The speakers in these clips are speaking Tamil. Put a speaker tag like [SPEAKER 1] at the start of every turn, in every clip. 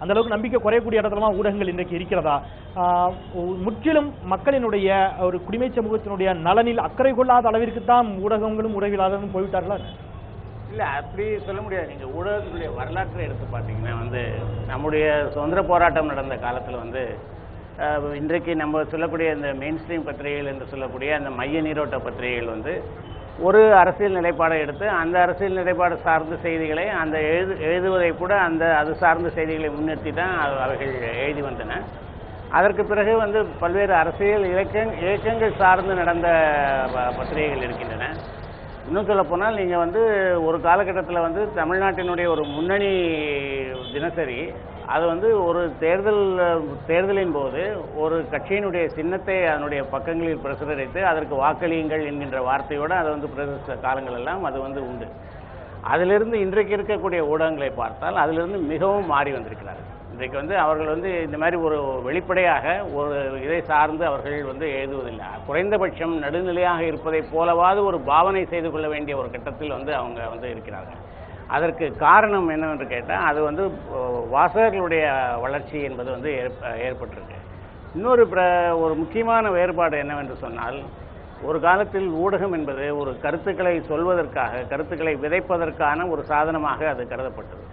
[SPEAKER 1] அந்த அளவுக்கு நம்பிக்கை குறையக்கூடிய இடத்துலலாம் ஊடகங்கள் இன்றைக்கு இருக்கிறதா? முற்றிலும் மக்களினுடைய ஒரு குடிமை சமூகத்தினுடைய நலனில் அக்கறை கொள்ளாத அளவிற்கு தான் ஊடகங்களும் உறவிலாளரும் போய்விட்டார்களா?
[SPEAKER 2] இல்லை அப்படி சொல்ல முடியாது. நீங்கள் ஊடகத்தினுடைய வரலாற்றை எடுத்து பார்த்தீங்கன்னா வந்து நம்முடைய சுதந்திர போராட்டம் நடந்த காலத்தில் வந்து இன்றைக்கு நம்ம சொல்லக்கூடிய இந்த மெயின் ஸ்ட்ரீம் பத்திரிகைகள் என்று சொல்லக்கூடிய அந்த மைய நீரோட்ட பத்திரிகைகள் வந்து ஒரு அரசியல் நிலைப்பாடை எடுத்து அந்த அரசியல் நிலைப்பாடு சார்ந்த செய்திகளை அந்த எழுது எழுதுவதை கூட அந்த அது சார்ந்த செய்திகளை முன்னிறுத்தி தான் அவர்கள் எழுதி வந்தன. அதற்கு பிறகு வந்து பல்வேறு அரசியல் இலக்கங் இயக்கங்கள் சார்ந்து நடந்த ப- பத்திரிகைகள் இருக்கின்றன. இன்னும் சொல்ல போனால் நீங்கள் வந்து ஒரு காலகட்டத்தில் வந்து தமிழ்நாட்டினுடைய ஒரு முன்னணி தினசரி அது வந்து ஒரு தேர்தல் தேர்தலின் போது ஒரு கட்சியினுடைய சின்னத்தை அதனுடைய பக்கங்களில் பிரசுரித்து அதற்கு வாக்களியுங்கள் என்கின்ற வார்த்தையோடு அதை வந்து பிரச காலங்கள் எல்லாம் அது வந்து உண்டு. அதிலிருந்து இன்றைக்கு இருக்கக்கூடிய ஊடகங்களை பார்த்தால் அதிலிருந்து மிகவும் மாறி வந்திருக்கிறார்கள். இன்றைக்கு வந்து அவர்கள் வந்து இந்த மாதிரி ஒரு வெளிப்படையாக ஒரு இதை சார்ந்து அவர்கள் வந்து எழுதுவதில்லை. குறைந்தபட்சம் நடுநிலையாக இருப்பதைப் போலவாது ஒரு பாவனை செய்து கொள்ள வேண்டிய ஒரு கட்டத்தில் வந்து அவங்க வந்து இருக்கிறார்கள். அதற்கு காரணம் என்னவென்று கேட்டால் அது வந்து வாசகர்களுடைய வளர்ச்சி என்பது வந்து ஏற்ப- ஏற்பட்டிருக்கு. இன்னொரு பிர ஒரு முக்கியமான வேறுபாடு என்னவென்று சொன்னால் ஒரு காலத்தில் ஊடகம் என்பது ஒரு கருத்துக்களை சொல்வதற்காக கருத்துக்களை விதைப்பதற்கான ஒரு சாதனமாக அது கருதப்பட்டது.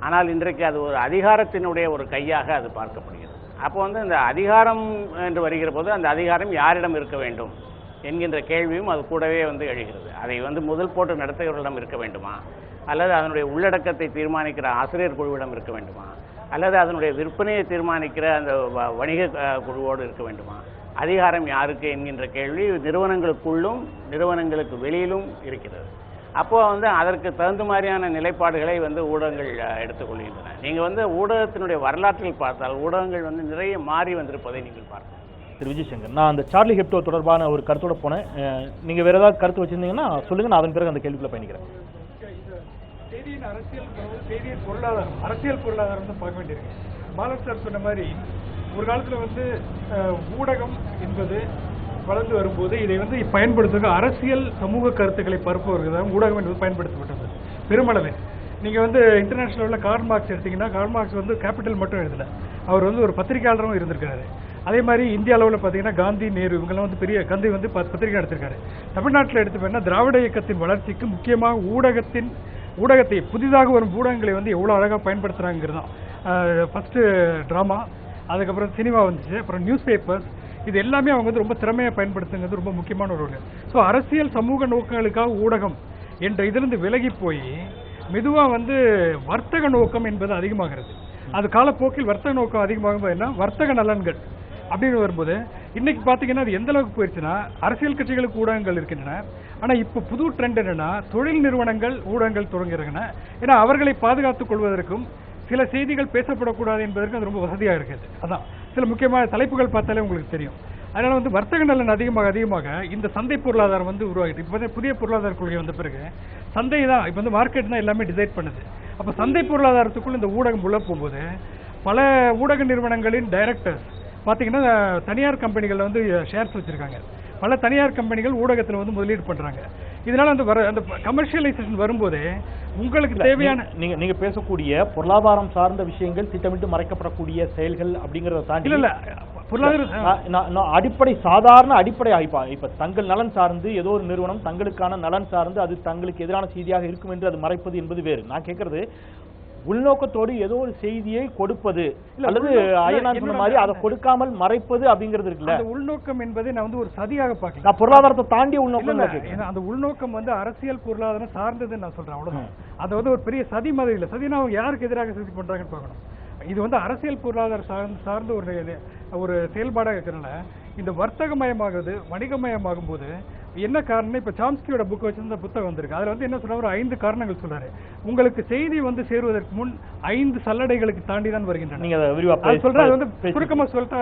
[SPEAKER 2] ஆனால் இன்றைக்கு அது ஒரு அதிகாரத்தினுடைய ஒரு கையாக அது பார்க்கப்படுகிறது. அப்போ வந்து இந்த அதிகாரம் என்று வருகிற போது அந்த அதிகாரம் யாரிடம் இருக்க வேண்டும்? என்கின்ற கேள்வியும் அது கூடவே வந்து எழுகிறது. அதை வந்து முதல் போட்டு நடத்துகிறவர்களிடம் இருக்க வேண்டுமா? அல்லது அதனுடைய உள்ளடக்கத்தை தீர்மானிக்கிற ஆசிரியர் குழுவிடம் இருக்க வேண்டுமா? அல்லது அதனுடைய விற்பனையை தீர்மானிக்கிற அந்த வ- வணிக குழுவோடு இருக்க வேண்டுமா? அதிகாரம் யாருக்கு என்கின்ற கேள்வி நிறுவனங்களுக்குள்ளும் நிறுவனங்களுக்கு வெளியிலும் இருக்கிறது. அப்போது வந்து அதற்கு தகுந்த மாதிரியான நிலைப்பாடுகளை வந்து ஊடகங்கள் எடுத்துக்கொள்கின்றன நீங்கள் வந்து ஊடகத்தினுடைய வரலாற்றில் பார்த்தால் ஊடகங்கள் வந்து நிறைய மாறி வந்திருப்பதை நீங்கள் பார்க்கலாம்.
[SPEAKER 1] திரு விஜயசங்கர் நான் அந்த சார்லி ஹெப்டோ தொடர்பான ஒரு கருத்தோட போனேன். நீங்கள் வேறு ஏதாவது கருத்து வச்சிருந்தீங்கன்னா சொல்லுங்கள் நான் அதன் பிறகு அந்த கேள்விக்குள்ளே பயணிக்கிறேன்.
[SPEAKER 3] செய்தியின் அரசியல் செய்தியின் பொருளாதாரம் அரசியல் பொருளாதாரம் தான் பார்க்க வேண்டியிருக்கு. பாலன் சார் சொன்ன மாதிரி ஒரு காலத்தில் வந்து ஊடகம் என்பது வளர்ந்து வரும்போது இதை வந்து பயன்படுத்துக அரசியல் சமூக கருத்துக்களை பரப்புவதற்கு தான் ஊடகம் என்பது பயன்படுத்தப்பட்டது. பெருமளவில் நீங்கள் வந்து இன்டர்நேஷனல் உள்ள கார்ல் மார்க்ஸ் எடுத்தீங்கன்னா கார்ல் மார்க்ஸ் வந்து கேபிட்டல் மட்டும் எழுதல. அவர் வந்து ஒரு பத்திரிகையாளரும் இருந்திருக்காரு. அதே மாதிரி இந்திய அளவில் பார்த்தீங்கன்னா காந்தி நேரு இவங்கெல்லாம் வந்து பெரிய கந்தி வந்து ப- பத்திரிகை எடுத்திருக்காரு தமிழ்நாட்டில் எடுத்துப்போனா திராவிட இயக்கத்தின் வளர்ச்சிக்கு முக்கியமாக ஊடகத்தின் ஊடகத்தை புதிதாக வரும் ஊடகங்களை வந்து எவ்வளோ அழகாக பயன்படுத்துகிறாங்கிறது தான் ஃபஸ்ட்டு ட்ராமா அதுக்கப்புறம் சினிமா வந்துச்சு அப்புறம் நியூஸ் பேப்பர்ஸ் இது எல்லாமே அவங்க வந்து ரொம்ப திறமையாக பயன்படுத்துங்கிறது ரொம்ப முக்கியமான ஒரு ஸோ அரசியல் சமூக நோக்கங்களுக்காக ஊடகம் என்ற இதிலிருந்து விலகி போய் மெதுவாக வந்து வர்த்தக நோக்கம் என்பது அதிகமாகிறது. அது காலப்போக்கில் வர்த்தக நோக்கம் அதிகமாகும் என்ன? வர்த்தக நலன்கள் அப்படின்னு வரும்போது இன்னைக்கு பார்த்தீங்கன்னா அது எந்த அளவுக்கு போயிடுச்சுன்னா அரசியல் கட்சிகளுக்கு ஊடகங்கள் இருக்கின்றன. ஆனால் இப்போ புது ட்ரெண்ட் என்னன்னா தொழில் நிறுவனங்கள் ஊடகங்கள் தொடங்குகின்றன. ஏன்னா அவர்களை பாதுகாத்துக் கொள்வதற்கும் சில செய்திகள் பேசப்படக்கூடாது என்பதற்கு அது ரொம்ப வசதியாக இருக்குது. அதான். சில முக்கியமான தலைப்புகள் பார்த்தாலே உங்களுக்கு தெரியும். அதனால வந்து வர்த்தக நலன் அதிகமாக அதிகமாக இந்த சந்தை பொருளாதாரம் வந்து உருவாகிட்டு இப்போ புதிய பொருளாதார கொள்கை வந்த பிறகு சந்தை தான் இப்போ வந்து மார்க்கெட் தான் எல்லாமே டிசைட் பண்ணுது. அப்போ சந்தை பொருளாதாரத்துக்குள் இந்த ஊடகம் உள்ள போகும்போது பல ஊடக நிறுவனங்களின் டைரக்டர்ஸ் பார்த்தீங்கன்னா தனியார் கம்பெனிகளில் வந்து ஷேர்ஸ் வச்சுருக்காங்க. பல தனியார் கம்பெனிகள் ஊடகத்தில் வந்து முதலீடு பண்றாங்க. இதனால அந்த வர அந்த கமர்ஷியலைசேஷன் வரும்போதே உங்களுக்கு தேவையான
[SPEAKER 1] நீங்க நீங்க பேசக்கூடிய பொருளாதாரம் சார்ந்த விஷயங்கள் திட்டமிட்டு மறைக்கப்படக்கூடிய செயல்கள் அப்படிங்கறத தாண்டி
[SPEAKER 3] இல்ல இல்ல. பொருளாதார
[SPEAKER 1] அடிப்படை சாதாரண அடிப்படை இப்ப இப்ப தங்கள் நலன் சார்ந்து ஏதோ ஒரு நிறுவனம் தங்களுக்கான நலன் சார்ந்து அது தங்களுக்கு எதிரான செய்தியாக இருக்கும் என்று அது மறைப்பது என்பது வேறு. நான் கேட்கறது உள்நோக்கத்தோடு ஏதோ ஒரு செய்தியை கொடுப்பது. அல்லது அய்யனார் சொன்ன மாதிரி அதை கொடுக்காமல் மறைப்பது அப்படிங்கிறது இருக்குல்ல?
[SPEAKER 3] உள்நோக்கம் என்பதை நான் வந்து ஒரு சதியாக பார்க்கல.
[SPEAKER 1] நான் பொருளாதாரத்தை தாண்டிய உள்நோக்கம்
[SPEAKER 3] அந்த உள்நோக்கம் வந்து அரசியல் பொருளாதாரம் சார்ந்ததுன்னு நான் சொல்றேன் அவ்வளவுதான். அது வந்து ஒரு பெரிய சதி மாதிரி இல்லை. சதினா அவங்க யாருக்கு எதிராக சதி பண்றாங்கன்னு பார்க்கணும். இது வந்து அரசியல் பொருளாதார சார்ந்த சார்ந்த ஒரு ஒரு செயல்பாடாக இருக்கிறனால இந்த வர்த்தகமயமாகுது வணிகமயமாகும் போது என்ன காரணம் இப்ப சாம்ஸ்கியோட புக் வச்சிருந்த புத்தகம் வந்திருக்கு. அதுல வந்து என்ன சொல்றாரு? ஒரு ஐந்து காரணங்கள் சொல்றாரு. உங்களுக்கு செய்தி வந்து சேருவதற்கு முன் ஐந்து சல்லடைகளுக்கு தாண்டி தான் வருகின்றன
[SPEAKER 1] அதை
[SPEAKER 3] அது சொல்றது வந்து சுருக்கமா சொல்லிட்டா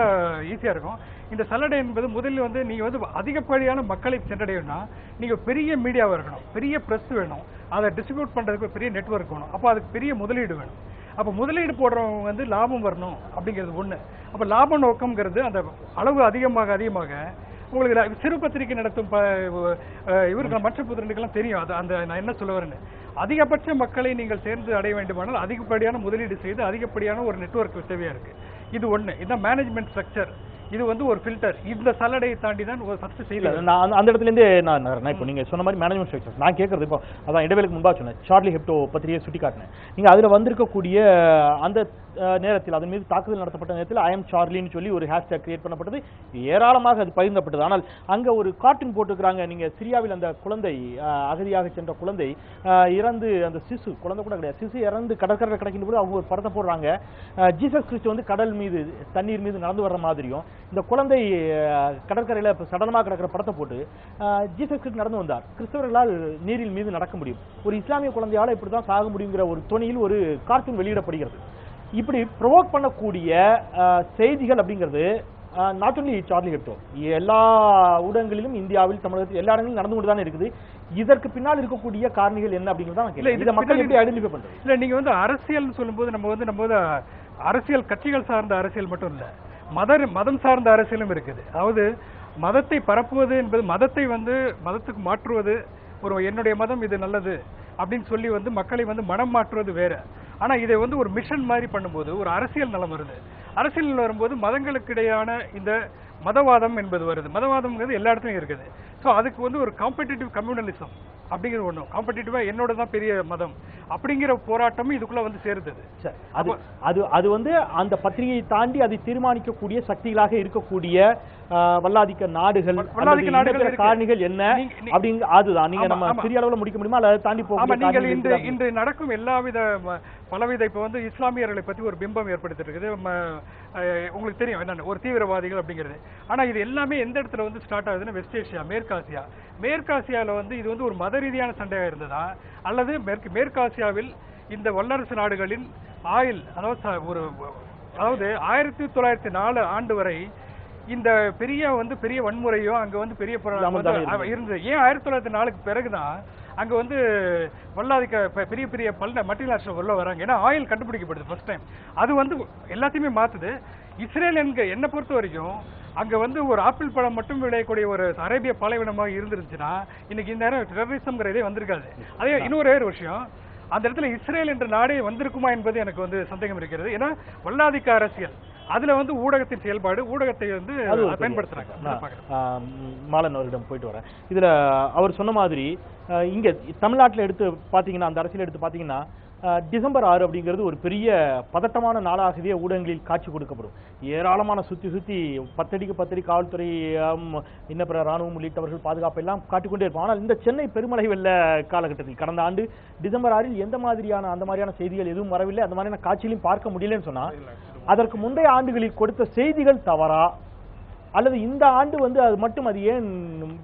[SPEAKER 3] ஈஸியா இருக்கும். இந்த சல்லடை என்பது முதல்ல வந்து நீங்க வந்து அதிகப்படியான மக்களை சென்றடையணும்னா நீங்க பெரிய மீடியாவா இருக்கணும். பெரிய பிரஸ் வேணும். அதை டிஸ்ட்ரிபியூட் பண்றதுக்கு பெரிய நெட்வொர்க் வேணும். அப்போ அதுக்கு பெரிய முதலீடு வேணும். அப்போ முதலீடு போடுறவங்க வந்து லாபம் வரணும் அப்படிங்கிறது ஒண்ணு. அப்போ லாப நோக்கம்ங்கிறது அந்த அளவு அதிகமாக அதிகமாக உங்களுக்கு சிறு பத்திரிகை நடத்தும் இவருக்கு மற்ற புத்திரனுக்கெல்லாம் தெரியும். அது அந்த நான் என்ன சொல்ல வரேன்னு அதிகபட்ச மக்களை நீங்கள் சேர்ந்து அடைய வேண்டுமானால் அதிகப்படியான முதலீடு செய்து அதிகப்படியான ஒரு நெட்வொர்க் தேவையா இருக்கு. இது ஒண்ணு. இதுதான் மேனேஜ்மெண்ட் ஸ்ட்ரக்சர் இது வந்து ஒரு ஃபில்டர் இந்த சலடையை தாண்டி தான் ஒரு ஃபர்ஸ்ட் செய்யல
[SPEAKER 1] நான் அந்த- அந்த இடத்துல நான் நான் இப்போ நீங்க சொன்ன மாதிரி மேனேஜ்மெண்ட் ஸ்ட்ரக்சர்ஸ் நான் கேட்கறது இப்போ அதான் இடைவெளிக்கு முன்பாக சொன்னேன். சார்லி ஹெப்டோ பத்திரியை சுட்டி காட்டினேன் நீங்க அதுல வந்திருக்கக்கூடிய அந்த நேரத்தில் அதன் மீது தாக்குதல் நடத்தப்பட்ட நேரத்தில் ஐ எம் சார்லின்னு சொல்லி ஒரு ஹேஷ்டேக் கிரியேட் பண்ணப்பட்டது. ஏராளமாக அது பகிர்ந்தப்பட்டது ஆனால் அங்க ஒரு கார்ட்டூன் போட்டுக்கிறாங்க நீங்க சிரியாவில் அந்த குழந்தை அகதியாக சென்ற குழந்தை இறந்து அந்த சிசு குழந்தை கூட கிடையாது சிசு இறந்து கடற்கரை கிடைக்கும் போது அவங்க ஒரு படத்தை போடுறாங்க. ஜீசஸ் கிறிஸ்து வந்து கடல் மீது தண்ணீர் மீது நடந்து வர்ற மாதிரியும் இந்த குழந்தை கடற்கரையில இப்ப சடலமாக கிடக்கிற படத்தை போட்டு ஜீசஸ் கிறிஸ்து நடந்து வந்தார். கிறிஸ்தவர்களால் நீரில் மீது நடக்க முடியும். ஒரு இஸ்லாமிய குழந்தையால இப்படி தான் சாக முடியுங்கிற ஒரு துணியில் ஒரு கார்ட்டூன் வெளியிடப்படுகிறது. இப்படி ப்ரொவோக் பண்ணக்கூடிய செய்திகள் அப்படிங்கிறது நாட் ஒன்லி சார்லி ஹெப்டோ எல்லா ஊடகங்களிலும் இந்தியாவில் தமிழகத்தில் எல்லா இடங்களிலும் நடந்து கொண்டு தானே இருக்குது. இதற்கு பின்னால் இருக்கக்கூடிய காரணிகள் என்ன அப்படிங்கிறத இதை மக்கள் எப்படி ஐடென்டிஃபை பண்றது?
[SPEAKER 3] இல்ல நீங்க வந்து அரசியல்னு சொல்லும்போது நம்ம வந்து நம்ம வந்து அரசியல் கட்சிகள் சார்ந்த அரசியல் மட்டும் இல்ல. மத மதம் சார்ந்த அரசியலும் இருக்குது. அதாவது மதத்தை பரப்புவது என்பது மதத்தை வந்து மதத்துக்கு மாற்றுவது ஒரு என்னுடைய மதம் இது நல்லது அப்படின்னு சொல்லி வந்து மக்களை வந்து மனம் மாற்றுவது வேற. ஆனால் இதை வந்து ஒரு மிஷன் மாதிரி பண்ணும்போது ஒரு அரசியல் நலம் வருது. அரசியல் வரும்போது மதங்களுக்கு இடையான இந்த மதவாதம் என்பது வருது. மதவாதம்ங்கிறது எல்லா இடத்துலையும் இருக்குது. ஸோ அதுக்கு வந்து ஒரு காம்படிட்டிவ் கம்யூனலிசம் அப்படிங்கிற ஒன்றும் காம்படிட்டிவாக என்னோட தான் பெரிய மதம். அப்படிங்கிற போராட்டமும் இதுக்குள்ள வந்து சேருது
[SPEAKER 1] சரி, அது அது அது வந்து அந்த பத்திரிகையை தாண்டி அதை தீர்மானிக்கக்கூடிய சக்திகளாக இருக்கக்கூடிய வல்லாதிக்க நாடுகள் அல்லது. காரணிகள் என்ன அப்படிங்க அதுதான். நீங்க நம்ம. சிறிய அளவுல முடிக்க முடியுமா? அல்ல அதை தாண்டி போகக்கூடிய
[SPEAKER 3] நீங்கள் இன்று? இன்று நடக்கும் எல்லாவித பலவித இப்போ வந்து இஸ்லாமியர்களை பத்தி ஒரு பிம்பம் ஏற்படுத்திட்டு உங்களுக்கு தெரியும் என்னன்னு. ஒரு தீவிரவாதிகள் அப்படிங்கிறது. ஆனா இது எல்லாமே எந்த இடத்துல வந்து ஸ்டார்ட் ஆகுதுன்னா வெஸ்ட் ஏசியா மேற்காசியா. மேற்காசியால வந்து இது வந்து ஒரு மத ரீதியான சண்டையா இருந்ததா? அல்லது மேற்கு மேற்காசியாவில் இந்த வல்லரசு நாடுகளின் ஆயில் அதாவது ஒரு அதாவது ஆயிரத்தி தொள்ளாயிரத்தி நாலு ஆண்டு வரை இந்த பெரிய வந்து பெரிய வன்முறையோ அங்க வந்து பெரிய
[SPEAKER 1] இருந்தது.
[SPEAKER 3] ஏன் ஆயிரத்தி தொள்ளாயிரத்தி நாலுக்கு பிறகுதான் அங்க வந்து வல்லாதிக்க பெரிய பெரிய பல்ல மல்டிநேஷனல் உள்ள வராங்க. ஏன்னா ஆயில் கண்டுபிடிக்கப்படுது ஃபர்ஸ்ட் டைம் அது வந்து எல்லாத்தையுமே மாத்துது. இஸ்ரேல் என்க என்னை பொறுத்த வரைக்கும் அங்க வந்து ஒரு ஆப்பிள் பழம் மட்டும் விளையக்கூடிய ஒரு அரேபிய பாலைவனமாக இருந்துருந்துச்சுன்னா இன்னைக்கு இந்த நேரம் டெரரிசம்ங்கிற இதே வந்திருக்காது. அதே இன்னொரு விஷயம். அந்த இடத்துல இஸ்ரேல் என்ற நாடே வந்திருக்குமா என்பது எனக்கு வந்து சந்தேகம் இருக்கிறது. ஏன்னா வல்லாதிக்க அரசியல். அதுல வந்து ஊடகத்தின் செயல்பாடு ஊடகத்தை வந்து பயன்படுத்துறாங்க.
[SPEAKER 1] மாலன் அவரிடம் போயிட்டு வரேன். இதுல அவர் சொன்ன மாதிரி இங்க தமிழ்நாட்டுல எடுத்து பாத்தீங்கன்னா அந்த அரசியல் எடுத்து பாத்தீங்கன்னா டிசம்பர் ஆறு அப்படிங்கிறது ஒரு பெரிய பதட்டமான நாளாகவே ஊடகங்களில் காட்சி கொடுக்கப்படும். ஏராளமான சுத்தி சுத்தி பத்தடிக்கு பத்தடி காவல்துறை ஆம், இன்ன பிற ராணுவம் உள்ளிட்டவர்கள் பாதுகாப்பு எல்லாம் காட்டிக்கொண்டே இருப்போம் ஆனால் இந்த சென்னை பெருமழை வெள்ள காலகட்டத்தில் கடந்த ஆண்டு டிசம்பர் ஆறில் எந்த மாதிரியான அந்த மாதிரியான செய்திகள் எதுவும் வரவில்லை. அந்த மாதிரியான காட்சிகளையும் பார்க்க முடியலன்னு சொன்னா அதற்கு முந்தைய ஆண்டுகளில் கொடுத்த செய்திகள் தவறா? அல்லது இந்த ஆண்டு வந்து அது மட்டும் அது ஏன்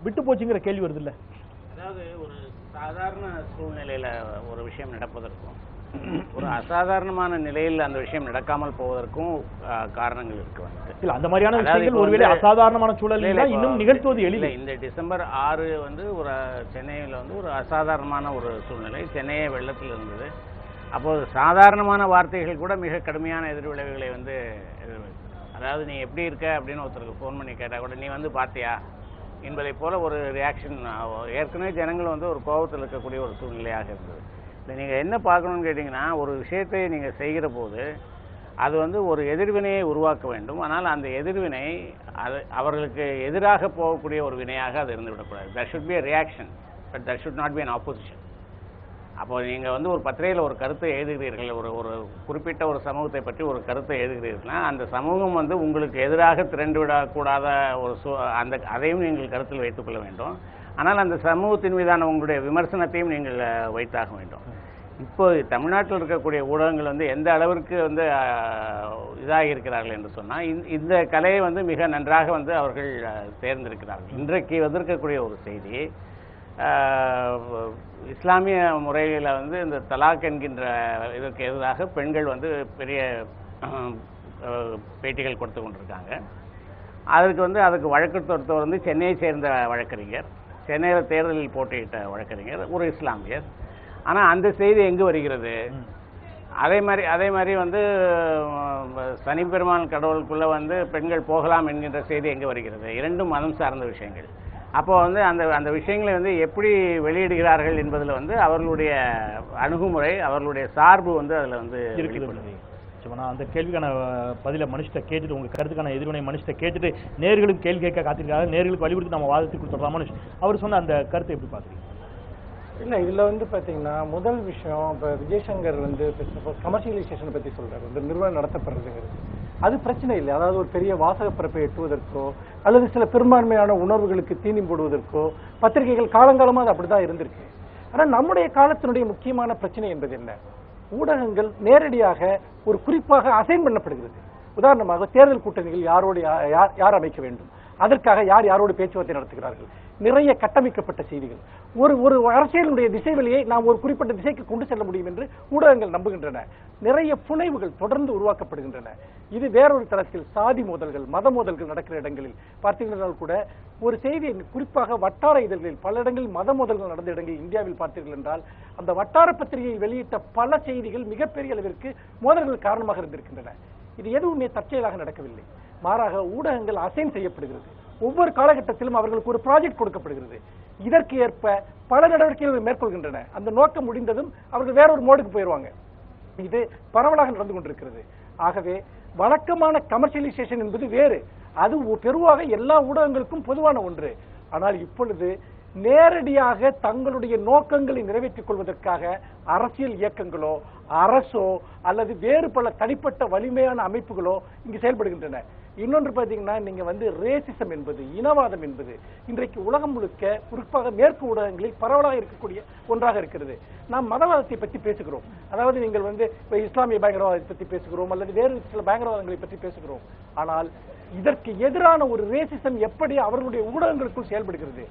[SPEAKER 1] விட்டு போச்சுங்கிற கேள்வி வருது இல்ல?
[SPEAKER 2] அதாவது ஒரு சாதாரண சூழ்நிலையில ஒரு விஷயம் நடப்பதற்கும் ஒரு அசாதாரணமான நிலையில் அந்த விஷயம் நடக்காமல் போவதற்கும் காரணங்கள் இருக்கு வந்து
[SPEAKER 1] இல்ல அந்த மாதிரியான விஷயங்கள் ஒருவேளை அசாதாரணமான
[SPEAKER 2] இல்ல,
[SPEAKER 1] சூழல்
[SPEAKER 2] இல்ல,
[SPEAKER 1] இன்னும் நிகழ்த்துவது
[SPEAKER 2] இல்ல,
[SPEAKER 1] எளிது.
[SPEAKER 2] இந்த டிசம்பர் ஆறு வந்து ஒரு சென்னையில் வந்து ஒரு அசாதாரணமான ஒரு சூழ்நிலை. சென்னையே வெள்ளத்தில் இருந்தது. அப்போது சாதாரணமான வார்த்தைகள் கூட மிக கடுமையான எதிர்விளைவுகளை வந்து அதாவது நீ எப்படி இருக்க? அப்படின்னு ஒருத்தருக்கு ஃபோன் பண்ணி கேட்டால் கூட நீ வந்து பார்த்தியா? என்பதை போல ஒரு ரியாக்ஷன் ஏற்கனவே ஜனங்கள் வந்து ஒரு கோபத்தில் இருக்கக்கூடிய ஒரு சூழ்நிலையாக இருந்தது. இல்லை நீங்கள் என்ன பார்க்கணும்னு கேட்டிங்கன்னா ஒரு விஷயத்தை நீங்கள் செய்கிற போது அது வந்து ஒரு எதிர்வினையை உருவாக்க வேண்டும். ஆனால் அந்த எதிர்வினை அது அவர்களுக்கு எதிராக போகக்கூடிய ஒரு வினையாக அது இருந்து விடக்கூடாது that should be a reaction but that should not be an opposition அப்போ நீங்கள் வந்து ஒரு பத்திரிகையில் ஒரு கருத்தை எழுதுகிறீர்கள் ஒரு ஒரு குறிப்பிட்ட ஒரு சமூகத்தை பற்றி ஒரு கருத்தை எழுதுகிறீர்கள்னா அந்த சமூகம் வந்து உங்களுக்கு எதிராக திரண்டு விடக்கூடாத ஒரு சூ அந்த அதையும் நீங்கள் கருத்தில் வைத்துக்கொள்ள வேண்டும். ஆனால் அந்த சமூகத்தின் மீதான உங்களுடைய விமர்சனத்தையும் நீங்கள் வைத்தாக வேண்டும். இப்போ தமிழ்நாட்டில் இருக்கக்கூடிய ஊடகங்கள் வந்து எந்த அளவிற்கு வந்து இதாக இருக்கிறார்கள் என்று சொன்னால் இந்த கலையை வந்து மிக நன்றாக வந்து அவர்கள் தேர்ந்தெடுக்கிறார்கள் இன்றைக்கு வந்திருக்கக்கூடிய ஒரு செய்தி இஸ்லாமிய முறையில் வந்து இந்த தலாக் என்கின்ற இதற்கு எதிராக பெண்கள் வந்து பெரிய பேட்டிகள் கொடுத்து கொண்டிருக்காங்க. அதற்கு வந்து அதுக்கு வழக்கு தொடுத்தவர் வந்து சென்னையை சேர்ந்த வழக்கறிஞர். சென்னையில் தேர்தலில் போட்டியிட்ட வழக்கறிஞர் ஒரு இஸ்லாமியர். ஆனால் அந்த செய்தி எங்கு வருகிறது? அதே மாதிரி அதே மாதிரி வந்து அஹ், சனி பெருமான் கடவுளுக்குள்ள வந்து பெண்கள் போகலாம் என்கின்ற செய்தி எங்கே வருகிறது? இரண்டும் மதம் சார்ந்த விஷயங்கள். அப்போ வந்து அந்த அந்த விஷயங்களை வந்து எப்படி வெளியிடுகிறார்கள் என்பதில் வந்து அவர்களுடைய அணுகுமுறை அவர்களுடைய சார்பு வந்து அதில் வந்து
[SPEAKER 1] நான் அந்த கேள்விக்கான பதிலை மனுஷத்தை கேட்டுட்டு உங்க கருத்துக்கான எதிர்வினை மனுஷத்தை கேட்டுட்டு நேர்களுக்கு கேள்வி கேட்க காத்திருக்காங்க நேர்களுக்கு வலியுறுத்தி நம்ம வாதத்துக்கு கொடுத்துடலாம் மனுஷ் அவர் சொன்ன அந்த கருத்தை எப்படி பார்க்குறீங்க?
[SPEAKER 4] இல்லை இதில் வந்து பார்த்தீங்கன்னா முதல் விஷயம் இப்போ விஜயசங்கர் வந்து கமர்ஷியலைசேஷனை பற்றி சொல்றாரு. இந்த நிறுவனம் நடத்தப்படுறதுங்கிறது. அது பிரச்சனை இல்லை. அதாவது ஒரு பெரிய வாசக பிறப்பை எட்டுவதற்கோ அல்லது சில பெரும்பான்மையான உணர்வுகளுக்கு தீனி போடுவதற்கோ பத்திரிகைகள் காலங்காலமாக அது அப்படி தான் இருந்திருக்கு. ஆனால் நம்முடைய காலத்தினுடைய முக்கியமான பிரச்சனை என்பது என்ன? ஊடகங்கள் நேரடியாக ஒரு குறிப்பாக அசைன் பண்ணப்படுகிறது. உதாரணமாக தேர்தல் கூட்டணிகள் யாரோடு யா- யார் யார் அமைக்க வேண்டும்? அதற்காக யார் யாரோடு பேச்சுவார்த்தை நடத்துகிறார்கள்? நிறைய கட்டமைக்கப்பட்ட செய்திகள். ஒரு ஒரு அரசியலுடைய திசைவெளியை நாம் ஒரு குறிப்பிட்ட திசைக்கு கொண்டு செல்ல முடியும் என்று ஊடகங்கள் நம்புகின்றன. நிறைய புனைவுகள் தொடர்ந்து உருவாக்கப்படுகின்றன. இது வேறொரு தளத்தில் சாதி மோதல்கள் மத மோதல்கள் நடக்கிற இடங்களில். பார்த்தீர்கள் கூட ஒரு செய்தி குறிப்பாக வட்டார இதழ்களில் பல இடங்களில் மத மோதல்கள் நடந்த இடங்களில் இந்தியாவில் பார்த்தீர்கள் என்றால் அந்த வட்டார பத்திரிகையில் வெளியிட்ட பல செய்திகள் மிகப்பெரிய அளவிற்கு மோதல்கள் காரணமாக இருந்திருக்கின்றன. இது எதுவுமே தற்செயலாக நடக்கவில்லை. மாறாக ஊடகங்கள் அசைன் செய்யப்படுகிறது. ஒவ்வொரு காலகட்டத்திலும் அவர்களுக்கு ஒரு ப்ராஜெக்ட் கொடுக்கப்படுகிறது. இதற்கு ஏற்ப பல நடவடிக்கைகள் மேற்கொள்கின்றன. அந்த நோக்கம் முடிந்ததும் அவர்கள் வேறொரு மோடுக்கு போயிடுவாங்க இது பரவலாக நடந்து கொண்டிருக்கிறது. ஆகவே வழக்கமான கமர்ஷியலைசேஷன் என்பது வேறு. அது பெருவாக எல்லா ஊடகங்களுக்கும் பொதுவான ஒன்று. ஆனால் இப்பொழுது நேரடியாக தங்களுடைய நோக்கங்களை நிறைவேற்றிக் கொள்வதற்காக அரசியல் இயக்கங்களோ அரசோ அல்லது வேறு பல தனிப்பட்ட வலிமையான அமைப்புகளோ இங்கு செயல்படுகின்றன. இன்னொன்று பார்த்தீங்கன்னா நீங்க வந்து ரேசிசம் என்பது இனவாதம் என்பது இன்றைக்கு உலகம் முழுக்க குறிப்பாக மேற்கு ஊடகங்களில் பரவலாக இருக்கக்கூடிய ஒன்றாக இருக்கிறது. நாம் மதவாதத்தை பற்றி பேசுகிறோம். அதாவது நீங்கள் வந்து இப்போ இஸ்லாமிய பயங்கரவாதத்தை பற்றி பேசுகிறோம் அல்லது வேறு சில பயங்கரவாதங்களை பற்றி பேசுகிறோம். ஆனால் இதற்கு எதிரான ஒரு ரேசிசம் எப்படி அவர்களுடைய ஊடகங்களுக்குள் செயல்படுகிறது?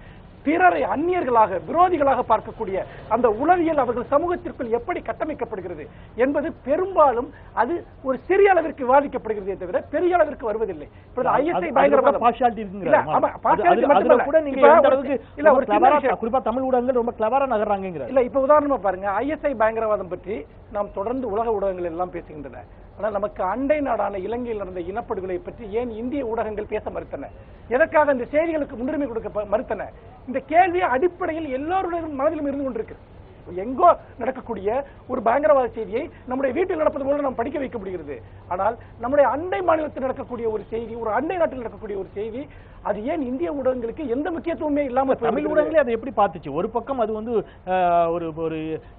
[SPEAKER 4] பிறரை அந்நியர்களாக விரோதிகளாக பார்க்கக்கூடிய அந்த உளவியல் அவர்கள் சமூகத்திற்குள் எப்படி கட்டமைக்கப்படுகிறது என்பது பெரும்பாலும் அது ஒரு சிறிய அளவிற்கு விவாதிக்கப்படுகிறதே தவிர பெரிய அளவிற்கு வருவதில்லை.
[SPEAKER 1] கூட
[SPEAKER 4] பயங்கரவாதம்.
[SPEAKER 1] தமிழ் ஊடகங்கள் ரொம்ப கிளவரா நகர்றாங்கிறார்
[SPEAKER 4] இல்ல இப்ப உதாரணமா பாருங்க ஐஎஸ்ஐ பயங்கரவாதம் பற்றி நாம் தொடர்ந்து உலக ஊடகங்கள் எல்லாம் பேசுகின்றன. ஆனால் நமக்கு அண்டை நாடான இலங்கையில் நடந்த இனப்படுகொலை பற்றி ஏன் இந்திய ஊடகங்கள் பேச மறுத்தன? எதற்காக இந்த செய்திகளுக்கு முன்னுரிமை கொடுக்க மறுத்தன? இந்த கேள்வி அடிப்படையில் எல்லோருடைய மனதிலும் இருந்து கொண்டிருக்கு. எங்கோ நடக்கக்கூடிய ஒரு பயங்கரவாத செய்தியை நம்முடைய வீட்டில் நடப்பது போல நாம் படிக்க வைக்க முடிகிறது. ஆனால் நம்முடைய அண்டை மாநிலத்தில் நடக்கக்கூடிய ஒரு செய்தி ஒரு அண்டை நாட்டில் நடக்கக்கூடிய ஒரு செய்தி அது ஏன் இந்திய ஊடகங்களுக்கு எந்த முக்கியத்துவமே இல்லாமல்
[SPEAKER 1] தமிழ்? ஊடகங்களே அதை எப்படி பார்த்துச்சு? ஒரு பக்கம் அது வந்து ஒரு ஒரு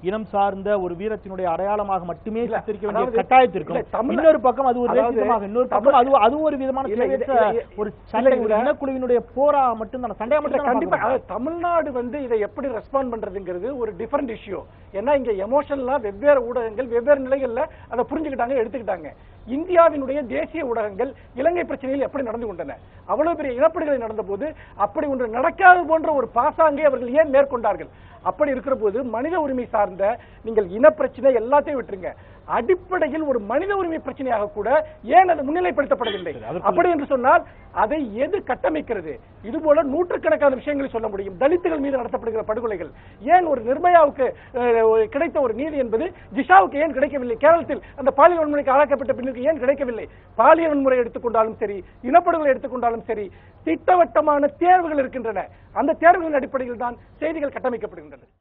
[SPEAKER 1] இனம் சார்ந்த ஒரு வீரத்தினுடைய அடையாளமாக மட்டுமே சித்தரிக்க வேண்டிய கட்டாயத்திற்கும் இன்னொரு பக்கம் அது ஒரு ரேசிசமாக இன்னொரு பக்கம் அது அது ஒரு விதமான ஒரு சண்டை ஒரு. இனக்குழுவினுடைய போரா மட்டும் தான் சண்டையா மட்டும்
[SPEAKER 4] கண்டிப்பா. தமிழ்நாடு வந்து இதை எப்படி ரெஸ்பாண்ட் பண்றதுங்கிறது ஒரு டிஃபரெண்ட் இஷ்யூ ஏன்னா இங்க எமோஷனலா வெவ்வேறு ஊடகங்கள் வெவ்வேறு நிலைகள்ல அதை புரிஞ்சுக்கிட்டாங்க எடுத்துக்கிட்டாங்க. இந்தியாவினுடைய தேசிய ஊடகங்கள் இலங்கை பிரச்சனையில் எப்படி நடந்து கொண்டன? அவ்வளவு பெரிய இனப்படுகொலை நடந்த போது அப்படி ஒன்று நடக்காது போன்ற ஒரு பாசாங்கை அவர்கள் ஏன் மேற்கொண்டார்கள்? அப்படி இருக்கிற போது மனித உரிமை சார்ந்த நீங்கள் இன பிரச்சனை எல்லாத்தையும் விட்டுருங்க. அடிப்படையில் ஒரு மனித உரிமை பிரச்சனையாக கூட ஏன் அது முன்னிலைப்படுத்தப்படவில்லை? அப்படி என்று சொன்னால் அதை எது கட்டமைக்கிறது? இது போல நூற்றுக்கணக்கான விஷயங்களை சொல்ல முடியும். தலித்துகள் மீது நடத்தப்படுகிற படுகொலைகள். ஏன் ஒரு ஒரு கிடைத்த ஒரு நீதி என்பது ஜிஷாவுக்கு ஏன் கிடைக்கவில்லை? கேரளத்தில் அந்த பாலியல் வன்முறைக்கு ஆளாக்கப்பட்ட பெண்ணுக்கு ஏன் கிடைக்கவில்லை? பாலியல் வன்முறை எடுத்துக்கொண்டாலும் சரி இனப்படுகொலை எடுத்துக்கொண்டாலும் சரி திட்டவட்டமான தேர்வுகள் இருக்கின்றன. அந்த தேர்வுகளின் அடிப்படையில் தான் செய்திகள் கட்டமைக்கப்படுகின்றன.